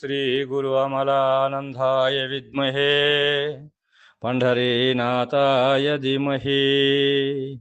श्री गुरु अमलानन्दाय विद्महे। पण्ढरीनाथाय धीमहि।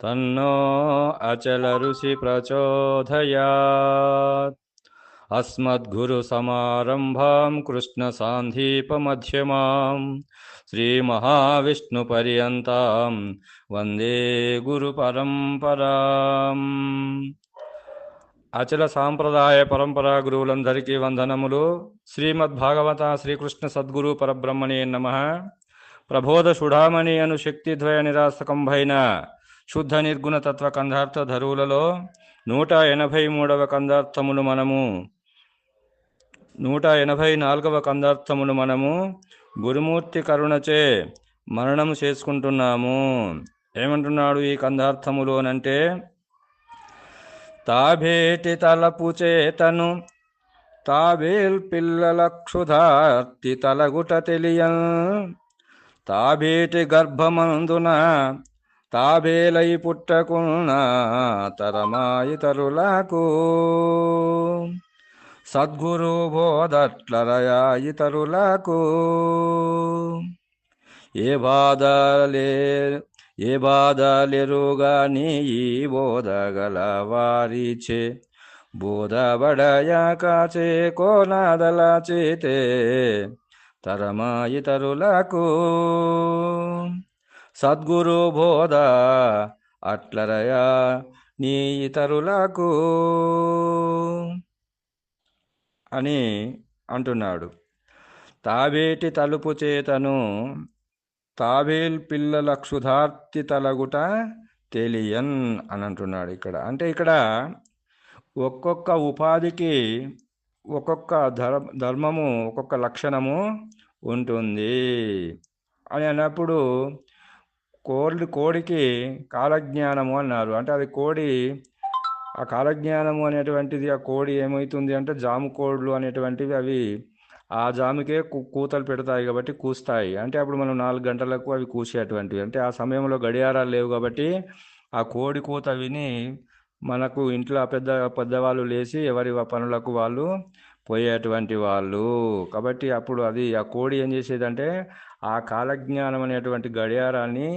तन्नो अचल ऋषि प्रचोदयात् अस्मद्गुरुसमारम्भां कृष्णसान्दीपमध्यमां श्रीमहाविष्णुपर्यन्तां वंदे गुरुपरम्पराम्। అచల సాంప్రదాయ పరంపరా గురువులందరికీ వందనములు. శ్రీమద్ భాగవత శ్రీకృష్ణ సద్గురు పరబ్రహ్మణే నమ. ప్రబోధ సుడామణి అను శక్తిద్వయ నిరాసకంభైన శుద్ధ నిర్గుణ తత్వ కందార్థ ధరువులలో నూట ఎనభై మూడవ కందార్థమును మనము. నూట ఎనభై నాలుగవ కందార్థమును మనము గురుమూర్తి కరుణచే మరణము చేసుకుంటున్నాము. ఏమంటున్నాడు ఈ కందార్థములోనంటే తాభేటి తలపు చేతను. తాబేల్ పిల్లల క్షుధార్తి తలగుట తెలియన్. తాబేటి గర్భమందున తాబేలై పుట్టకున్న తరమాయితరులకు సద్గురు బోధట్లరయా ఇతరులకు ఏ బాధలే ఏ బాధలెరుగాని ఈ బోధగల వారిచే? బోధబడయాకాచే కోనాదల చేతే తరమా ఇతరులకు సద్గురు బోధ అట్లరయా నీ ఇతరులకు. అని అంటున్నాడు. తాబేటి తలుపు చేతను తాబేల్ పిల్లల క్షుధార్తి తలగుట తెలియన్ అని అంటున్నాడు ఇక్కడ. అంటే ఇక్కడ ఒక్కొక్క ఉపాధికి ఒక్కొక్క ధర్ ధర్మము ఒక్కొక్క లక్షణము ఉంటుంది. అని అన్నప్పుడు కోడి కోడికి కాలజ్ఞానము అన్నారు. అంటే అది కోడి ఆ కాలజ్ఞానము అనేటువంటిది ఆ కోడి ఏమవుతుంది అంటే జాము కోళ్ళు అనేటువంటివి అవి ఆ జాముకే కూతలు పెడతాయి కాబట్టి కూస్తాయి. అంటే అప్పుడు మనం నాలుగు గంటలకు అవి కూసేటువంటివి. అంటే ఆ సమయంలో గడియారాలు లేవు కాబట్టి ఆ కోడి కూత విని మనకు ఇంట్లో పెద్ద పెద్దవాళ్ళు లేచి ఎవరి పనులకు వాళ్ళు పోయేటువంటి వాళ్ళు. కాబట్టి అప్పుడు అది ఆ కోడి ఏం చేసేదంటే ఆ కాలజ్ఞానం అనేటువంటి గడియారాన్ని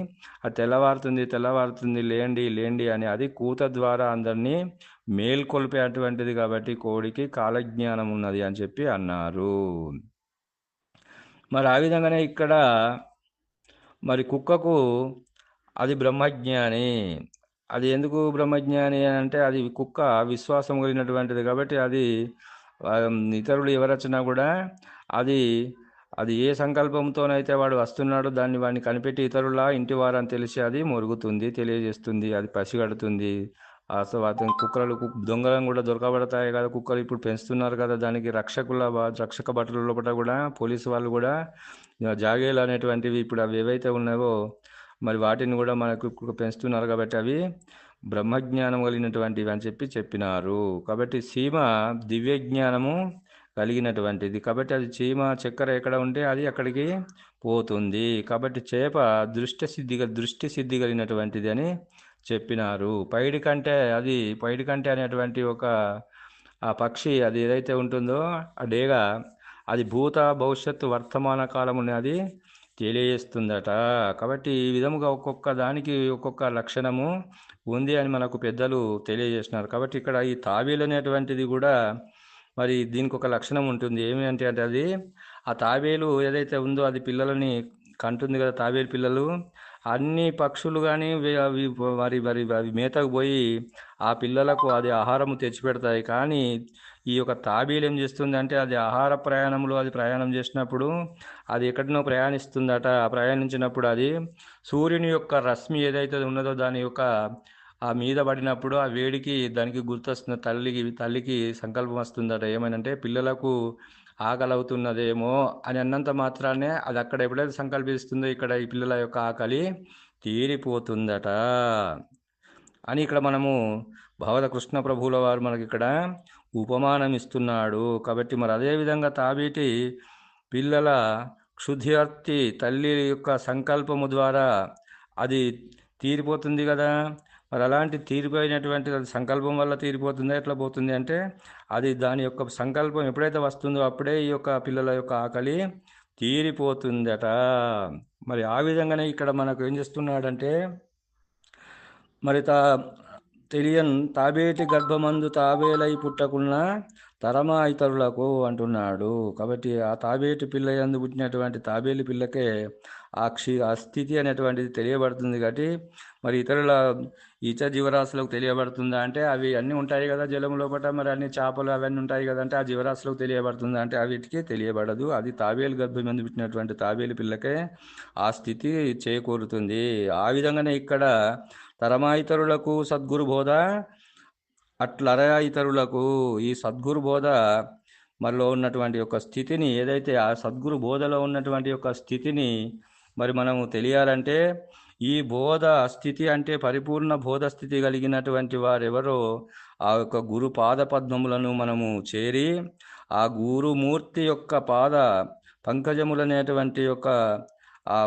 ఆ తెల్లవారుతుంది తెల్లవారుతుంది లేండి లేండి అని అది కూత ద్వారా అందరినీ మేల్కొల్పేటువంటిది కాబట్టి కోడికి కాలజ్ఞానం ఉన్నది అని చెప్పి అన్నారు. మరి ఆ విధంగానే ఇక్కడ మరి కుక్కకు అది బ్రహ్మజ్ఞాని. అది ఎందుకు బ్రహ్మజ్ఞాని అని అంటే అది కుక్క విశ్వాసం కలిగినటువంటిది కాబట్టి అది ఇతరులు ఎవరొచ్చినా కూడా అది అది ఏ సంకల్పంతోనైతే వాడు వస్తున్నాడో దాన్ని వాడిని కనిపెట్టి ఇతరుల ఇంటి వారని తెలిసి అది మొరుగుతుంది తెలియజేస్తుంది అది పసిగడుతుంది. అసలు అతను కుక్కలు దొంగలను కూడా దొరకబడతాయి కదా కుక్కలు ఇప్పుడు పెంచుతున్నారు కదా దానికి రక్షకుల రక్షక బట్టల లోపల కూడా పోలీసు వాళ్ళు కూడా జాగేలు అనేటువంటివి ఇప్పుడు అవి ఏవైతే ఉన్నాయో మరి వాటిని కూడా మనకు పెంచుతున్నారు కాబట్టి అవి బ్రహ్మజ్ఞానం కలిగినటువంటివి అని చెప్పి చెప్పినారు. కాబట్టి సీమ దివ్య జ్ఞానము కలిగినటువంటిది. కాబట్టి అది చీమ చక్కెర ఎక్కడ ఉంటే అది అక్కడికి పోతుంది. కాబట్టి చేప దృష్టి సిద్ధి దృష్టి సిద్ధి కలిగినటువంటిది అని చెప్పినారు. పైడి కంటే అది పైడి కంటే అనేటువంటి ఒక ఆ పక్షి అది ఏదైతే ఉంటుందో ఆ డేగ అది భూత భవిష్యత్తు వర్తమాన కాలం అది తెలియజేస్తుందట. కాబట్టి ఈ విధముగా ఒక్కొక్క దానికి ఒక్కొక్క లక్షణము ఉంది అని మనకు పెద్దలు తెలియజేసినారు. కాబట్టి ఇక్కడ ఈ తాబేలు అనేటువంటిది కూడా మరి దీనికి ఒక లక్షణం ఉంటుంది. ఏమి అంటే అది ఆ తాబేలు ఏదైతే ఉందో అది పిల్లలని కంటుంది కదా తాబేలు పిల్లలు. అన్ని పక్షులు కానీ అవి మరి మరి అవి మేతకు పోయి ఆ పిల్లలకు అది ఆహారము తెచ్చిపెడతాయి కానీ ఈ యొక్క తాబీలు ఏం చేస్తుంది అంటే అది ఆహార ప్రయాణంలో అది ప్రయాణం చేసినప్పుడు అది ఎక్కడినో ప్రయాణిస్తుందట. ప్రయాణించినప్పుడు అది సూర్యుని యొక్క రశ్మి ఏదైతే ఉన్నదో దాని యొక్క ఆ మీద పడినప్పుడు ఆ వేడికి దానికి గుర్తొస్తున్న తల్లికి తల్లికి సంకల్పం వస్తుందట. ఏమనంటే పిల్లలకు ఆకలి అవుతున్నదేమో అని అన్నంత మాత్రానే అది అక్కడ ఎప్పుడైతే సంకల్పిస్తుందో ఇక్కడ ఈ పిల్లల యొక్క ఆకలి తీరిపోతుందట. అని ఇక్కడ మనము భగవత కృష్ణ ప్రభువుల వారు మనకి ఇక్కడ ఉపమానం ఇస్తున్నాడు కాబట్టి మరి అదే విధంగా తాబేటి పిల్లల క్షుద్ధ్యర్తి తల్లి యొక్క సంకల్పము ద్వారా అది తీరిపోతుంది కదా? మరి అలాంటి తీరిపోయినటువంటి సంకల్పం వల్ల తీరిపోతుందా ఎట్లా పోతుంది అంటే అది దాని యొక్క సంకల్పం ఎప్పుడైతే వస్తుందో అప్పుడే ఈ యొక్క పిల్లల యొక్క ఆకలి తీరిపోతుందట. మరి ఆ విధంగానే ఇక్కడ మనకు ఏం చేస్తున్నాడంటే మరి తా తెలియన్ తాబేటి గర్భమందు తాబేలై పుట్టకున్నా తరమా ఇతరులకు అంటున్నాడు. కాబట్టి ఆ తాబేటి పిల్ల ఎందు పుట్టినటువంటి తాబేలి పిల్లకే ఆ క్షి ఆ స్థితి అనేటువంటిది తెలియబడుతుంది కాబట్టి మరి ఇతరుల ఇతర జీవరాశులకు తెలియబడుతుందా అంటే అవి అన్నీ ఉంటాయి కదా జలం లోపల మరి అన్ని చేపలు అవన్నీ ఉంటాయి కదా అంటే ఆ జీవరాశులకు తెలియబడుతుందా అంటే అవిటికి తెలియబడదు. అది తాబేలు గర్భం మందు పెట్టినటువంటి తాబేలు పిల్లకే ఆ స్థితి చేకూరుతుంది. ఆ విధంగానే ఇక్కడ తరమా ఇతరులకు సద్గురు బోధ అట్లరయా ఇతరులకు ఈ సద్గురు బోధ మనలో ఉన్నటువంటి యొక్క స్థితిని ఏదైతే ఆ సద్గురు బోధలో ఉన్నటువంటి యొక్క స్థితిని మరి మనము తెలియాలంటే ఈ బోధ స్థితి అంటే పరిపూర్ణ బోధ స్థితి కలిగినటువంటి వారెవరో ఆ యొక్క గురు పాద పద్మములను మనము చేరి ఆ గురుమూర్తి యొక్క పాద పంకజములనేటువంటి యొక్క ఆ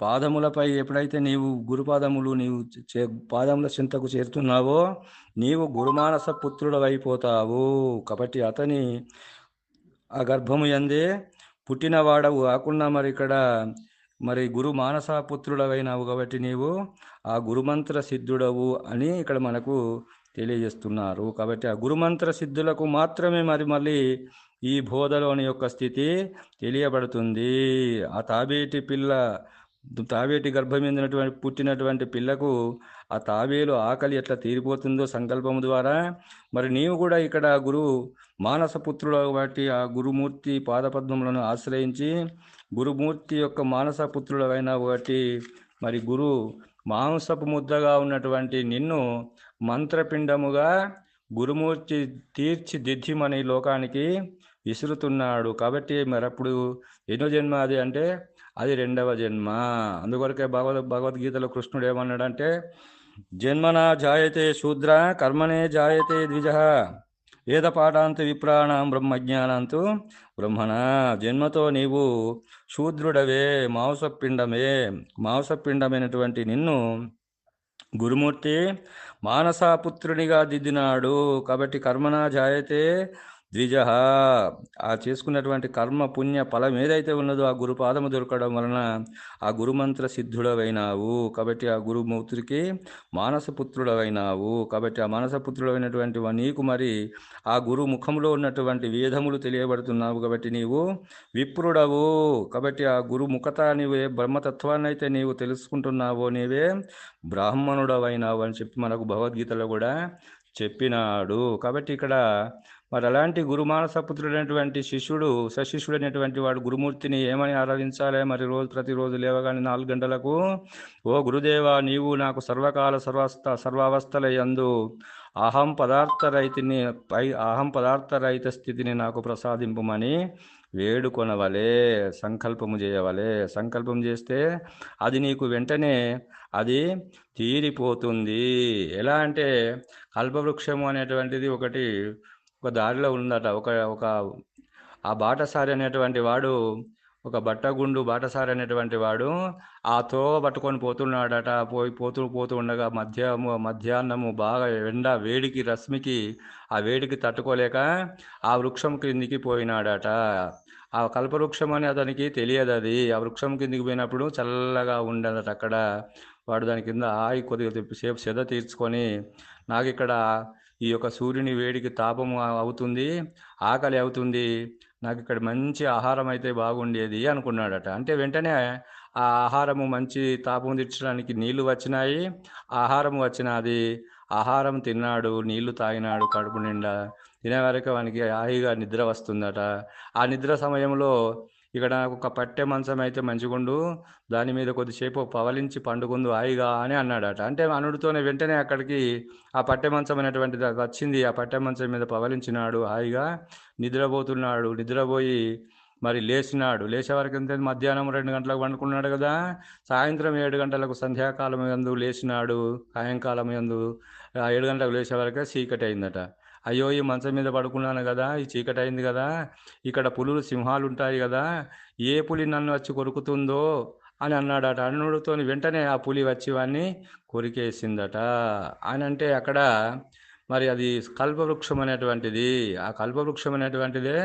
పాదములపై ఎప్పుడైతే నీవు గురుపాదములు నీవు చే పాదముల చింతకు చేరుతున్నావో నీవు గురుమానస పుత్రుడవైపోతావు. కాబట్టి అతని ఆ గర్భము ఎందే పుట్టినవాడవు కాకుండా మరి ఇక్కడ మరి గురు మానసాపుత్రుడవైనావు కాబట్టి నీవు ఆ గురుమంత్ర సిద్ధుడవు అని ఇక్కడ మనకు తెలియజేస్తున్నారు. కాబట్టి ఆ గురుమంత్ర సిద్ధులకు మాత్రమే మరి మళ్ళీ ఈ బోధలోని యొక్క స్థితి తెలియబడుతుంది. ఆ తాబేటి పిల్ల తాబేటి గర్భమైనటువంటి పుట్టినటువంటి పిల్లకు ఆ తాబేలు ఆకలి ఎట్లా తీరిపోతుందో సంకల్పం ద్వారా మరి నీవు కూడా ఇక్కడ గురు మానస పుత్రుడు ఆ గురుమూర్తి పాదపద్మములను ఆశ్రయించి గురుమూర్తి యొక్క మానస పుత్రుడవైన ఒకటి మరి గురు మాంసపు ముద్దగా ఉన్నటువంటి నిన్ను మంత్రపిండముగా గురుమూర్తి తీర్చిదిద్దిమని లోకానికి విసురుతున్నాడు. కాబట్టి మరి అప్పుడు ఎన్నో జన్మ అది అంటే అది రెండవ జన్మ. అందుకొరకే భగవద్ భగవద్గీతలో కృష్ణుడు ఏమన్నాడంటే జన్మన జాయతే శూద్ర కర్మనే జాయతే ద్విజ. వేద పాఠాంతు విప్రాణం బ్రహ్మజ్ఞానంతు. బ్రహ్మణ జన్మతో నీవు శూద్రుడవే మాంసపిండమే మాంసపిండమైనటువంటి నిన్ను గురుమూర్తి మానసాపుత్రునిగా దిద్దినాడు. కాబట్టి కర్మన జాయతే ద్విజ. ఆ చేసుకున్నటువంటి కర్మ పుణ్య ఫలం ఏదైతే ఉన్నదో ఆ గురుపాదము దొరకడం వలన ఆ గురుమంత్ర సిద్ధుడవైనావు. కాబట్టి ఆ గురుమూర్తికి మానసపుత్రుడవైనావు. కాబట్టి ఆ మానసపుత్రుడైనటువంటి నీకు మరి ఆ గురు ముఖంలో ఉన్నటువంటి వేదములు తెలియబడుతున్నావు కాబట్టి నీవు విప్రుడవు. కాబట్టి ఆ గురు ముఖత నీవే బ్రహ్మతత్వాన్ని అయితే నీవు తెలుసుకుంటున్నావో నీవే బ్రాహ్మణుడవైనావు అని చెప్పి మనకు భగవద్గీతలో కూడా చెప్పినాడు. కాబట్టి ఇక్కడ మరి అలాంటి గురుమానసపుత్రుడైనటువంటి శిష్యుడు సశిష్యుడైనటువంటి వాడు గురుమూర్తిని ఏమని ఆరాధించాలి? మరి రోజు ప్రతిరోజు లేవగానే నాలుగు గంటలకు ఓ గురుదేవా నీవు నాకు సర్వకాల సర్వస్థ సర్వావస్థల యందు అహం పదార్థ రైతిని పై అహం పదార్థ రహిత స్థితిని నాకు ప్రసాదింపమని వేడుకొనవలే సంకల్పము చేయవలే. సంకల్పం చేస్తే అది నీకు వెంటనే అది తీరిపోతుంది. ఎలా అంటే కల్పవృక్షము అనేటువంటిది ఒకటి ఒక దారిలో ఉందట. ఒక ఒక ఆ బాటసారి అనేటువంటి వాడు ఒక బట్టగుండు బాటసారి అనేటువంటి వాడు ఆ తోవ పట్టుకొని పోతున్నాడట. పోయి పోతూ పోతూ ఉండగా మధ్యాహ్నము మధ్యాహ్నము బాగా ఎండ వేడికి రశ్మికి ఆ వేడికి తట్టుకోలేక ఆ వృక్షం క్రిందికి పోయినాడట. ఆ కల్పవృక్షం అని అతనికి తెలియదు అది. ఆ వృక్షం కిందికి పోయినప్పుడు చల్లగా ఉండదట అక్కడ. వాడు దాని కింద ఆయి కొద్దిగా సేపు సెద తీర్చుకొని నాకు ఇక్కడ ఈ యొక్క సూర్యుని వేడికి తాపము అవుతుంది ఆకలి అవుతుంది నాకు ఇక్కడ మంచి ఆహారం అయితే బాగుండేది అనుకున్నాడట. అంటే వెంటనే ఆ ఆహారము మంచి తాపం తీర్చడానికి నీళ్ళు వచ్చినాయి. ఆహారం వచ్చినది. ఆహారం తిన్నాడు నీళ్ళు తాగినాడు కడుపు నిండా. తినే వరకు వానికి హాయిగా నిద్ర వస్తుందట. ఆ నిద్ర సమయంలో ఇక్కడ ఒక పట్టె మంచం అయితే మంచిగుండు దాని మీద కొద్దిసేపు పవలించి పండుకుందు హాయిగా అని అన్నాడట. అంటే అనుడితోనే వెంటనే అక్కడికి ఆ పట్టె మంచం అనేటువంటిది వచ్చింది. ఆ పట్టె మంచం మీద పవలించినాడు హాయిగా నిద్రపోతున్నాడు నిద్రపోయి మరి లేచినాడు. లేచే వరకు ఎంత మధ్యాహ్నం రెండు గంటలకు పండుకున్నాడు కదా. సాయంత్రం ఏడు గంటలకు సంధ్యాకాలం ఎందు లేచినాడు. సాయంకాలం ఎందు ఏడు గంటలకు లేచే వరకే చీకటి అయిందట. అయ్యో ఈ మంచం మీద పడుకున్నాను కదా ఈ చీకటి అయింది కదా ఇక్కడ పులులు సింహాలు ఉంటాయి కదా ఏ పులి నన్ను వచ్చి కొరుకుతుందో అని అన్నాడట. అన్నుడితో వెంటనే ఆ పులి వచ్చి వాడిని కొరికేసిందట. అని అంటే అక్కడ మరి అది కల్పవృక్షం అనేటువంటిది. ఆ కల్పవృక్షం అనేటువంటిదే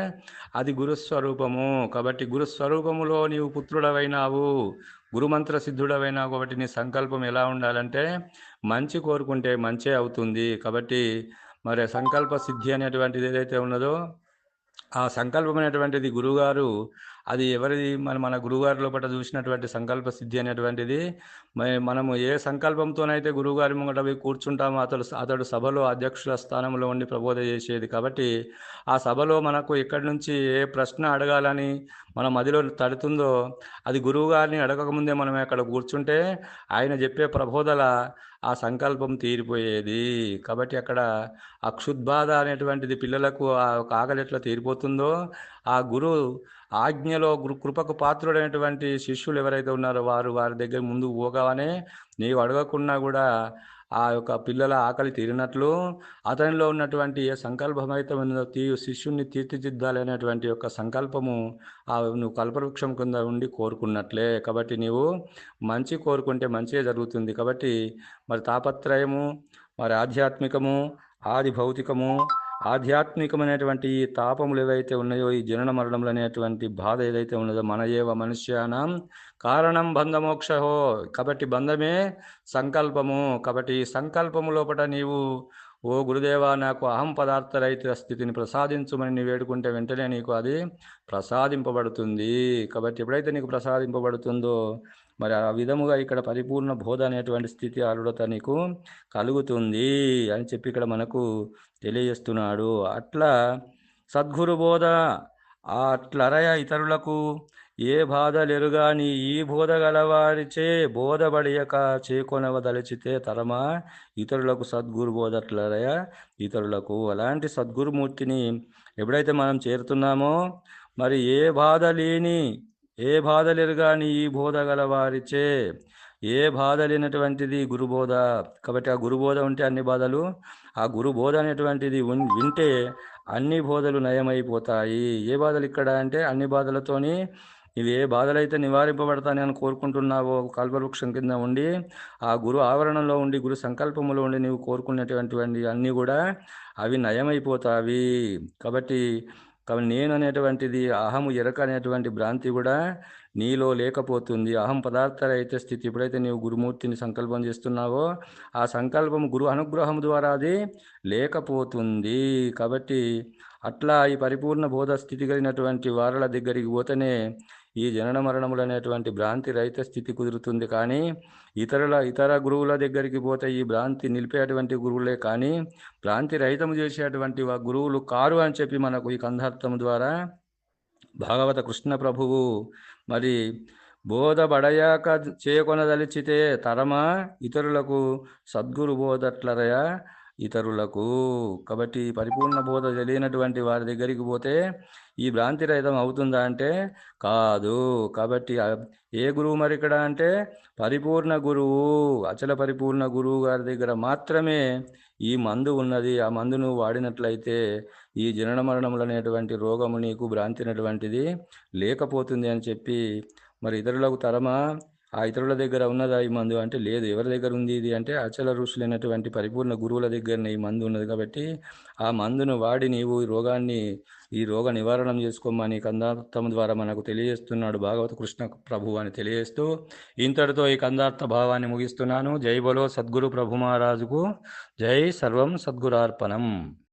అది గురుస్వరూపము. కాబట్టి గురుస్వరూపములో నీవు పుత్రుడవైనావు గురుమంత్ర సిద్ధుడవైనావు కాబట్టి నీ సంకల్పం ఎలా ఉండాలంటే మంచి కోరుకుంటే మంచే అవుతుంది. కాబట్టి మరి సంకల్ప సిద్ధి అనేటువంటిది ఏదైతే ఉన్నదో ఆ సంకల్పం అనేటువంటిది గురువుగారు అది ఎవరిది? మన మన గురువుగారి లోపల చూసినటువంటి సంకల్ప సిద్ధి అనేటువంటిది మనము ఏ సంకల్పంతోనైతే గురువుగారి ముంగట పోయి కూర్చుంటామో అతడు అతడు సభలో అధ్యక్షుల స్థానంలో ఉండి ప్రబోధ చేసేది కాబట్టి ఆ సభలో మనకు ఎక్కడి నుంచి ఏ ప్రశ్న అడగాలని మన మదిలో తడుతుందో అది గురువుగారిని అడగకముందే మనం అక్కడ కూర్చుంటే ఆయన చెప్పే ప్రబోధల ఆ సంకల్పం తీరిపోయేది. కాబట్టి అక్కడ అక్షుద్బాధ అనేటువంటిది పిల్లలకు ఆ ఒక ఆకలి ఎట్లా తీరిపోతుందో ఆ గురు ఆజ్ఞలో గురు కృపకు పాత్రుడైనటువంటి శిష్యులు ఎవరైతే ఉన్నారో వారు వారి దగ్గర ముందుకు పోగానే నీవు అడగకున్నా కూడా ఆ యొక్క పిల్లల ఆకలి తీరినట్లు అతనిలో ఉన్నటువంటి ఏ సంకల్పం అయితే ఉందో తీ శిష్యుణ్ణి తీర్చిదిద్దాలి అనేటువంటి యొక్క సంకల్పము ఆ నువ్వు కల్పవృక్షం కింద ఉండి కోరుకున్నట్లే. కాబట్టి నీవు మంచి కోరుకుంటే మంచిగా జరుగుతుంది. కాబట్టి మరి తాపత్రయము మరి ఆధ్యాత్మికము ఆది భౌతికము ఆధ్యాత్మికమైనటువంటి ఈ తాపములు ఏవైతే ఉన్నాయో ఈ జనన మరణములు అనేటువంటి బాధ ఏదైతే ఉన్నదో మన ఏవ మనుష్యానం కారణం బంధమోక్షహో. కాబట్టి బంధమే సంకల్పము. కాబట్టి ఈ సంకల్పము లోపల నీవు ఓ గురుదేవా నాకు అహం పదార్థరహిత స్థితిని ప్రసాదించుమని నీ వేడుకుంటే వెంటనే నీకు అది ప్రసాదింపబడుతుంది. కాబట్టి ఎప్పుడైతే నీకు ప్రసాదింపబడుతుందో మరి ఆ విధముగా ఇక్కడ పరిపూర్ణ బోధ అనేటువంటి స్థితి ఆరుడత నీకు కలుగుతుంది అని చెప్పి ఇక్కడ మనకు తెలియజేస్తున్నాడు. అట్లా సద్గురు బోధ అట్లరయ ఇతరులకు ఏ బాధలెరుగాని ఈ బోధ గలవారిచే బోధబడియక చేకొనవదలిచితే తరమా ఇతరులకు సద్గురు బోధట్లరయ ఇతరులకు. అలాంటి సద్గురుమూర్తిని ఎప్పుడైతే మనం చేరుతున్నామో మరి ఏ బాధ లేని ఏ బాధలేరుగా నీ ఈ బోధ గలవారిచే? ఏ బాధ లేనటువంటిది గురుబోధ? కాబట్టి ఆ గురుబోధ ఉంటే అన్ని బాధలు ఆ గురుబోధ అనేటువంటిది వింటే అన్ని బోధలు నయమైపోతాయి. ఏ బాధలు ఇక్కడ అంటే అన్ని బాధలతోని ఇవి ఏ బాధలైతే నివారింపబడతానని అని కోరుకుంటున్నావో కల్పవృక్షం కింద ఉండి ఆ గురు ఆవరణలో ఉండి గురు సంకల్పములో ఉండి నీవు కోరుకునేటువంటివన్నీ అన్నీ కూడా అవి నయమైపోతావి. కాబట్టి కాబట్టి నేను అనేటువంటిది అహము ఎరక అనేటువంటి భ్రాంతి కూడా నీలో లేకపోతుంది. అహం పదార్థరహిత స్థితి. ఎప్పుడైతే నీవు గురుమూర్తిని సంకల్పం చేస్తున్నావో ఆ సంకల్పం గురు అనుగ్రహం ద్వారా అది లేకపోతుంది. కాబట్టి అట్లా ఈ పరిపూర్ణ బోధ స్థితి కలిగినటువంటి వారల దగ్గరికి పోతేనే ఈ జనన మరణములు అనేటువంటి భ్రాంతి రహిత స్థితి కుదురుతుంది కానీ ఇతరుల ఇతర గురువుల దగ్గరికి పోతే ఈ భ్రాంతి నిలిపేటువంటి గురువులే కానీ భ్రాంతి రహితము చేసేటువంటి గురువులు కారు అని చెప్పి మనకు ఈ కంధార్థం ద్వారా భాగవత కృష్ణ ప్రభువు మరి బోధబడయాక చేయకొనదలిచితే తరమా ఇతరులకు సద్గురు బోధట్లరయా? ఇతరులకు. కాబట్టి పరిపూర్ణ బోధ తెలియనటువంటి వారి దగ్గరికి పోతే ఈ భ్రాంతి రహితం అవుతుందా అంటే కాదు. కాబట్టి ఏ గురువు మరి ఇక్కడ అంటే పరిపూర్ణ గురువు అచల పరిపూర్ణ గురువు గారి దగ్గర మాత్రమే ఈ మందు ఉన్నది. ఆ మందును వాడినట్లయితే ఈ జనన మరణములు అనేటువంటి రోగము నీకు భ్రాంతి అనేటువంటిది లేకపోతుంది అని చెప్పి మరి ఇతరులకు తరమా ఆ ఇతరుల దగ్గర ఉన్నదా ఈ మందు? అంటే లేదు. ఎవరి దగ్గర ఉంది ఇది? అంటే అచల ఋషులైనటువంటి పరిపూర్ణ గురువుల దగ్గరనే ఈ మందు ఉన్నది కాబట్టి ఆ మందును వాడి నీవు ఈ రోగాన్ని ఈ రోగ నివారణం చేసుకోమని కందార్థం ద్వారా మనకు తెలియజేస్తున్నాడు భాగవత కృష్ణ ప్రభు అని తెలియజేస్తూ ఇంతటితో ఈ కందార్థ భావాన్ని ముగిస్తున్నాను. జై బలో సద్గురు ప్రభు మహారాజుకు. జై సర్వం సద్గురార్పణం.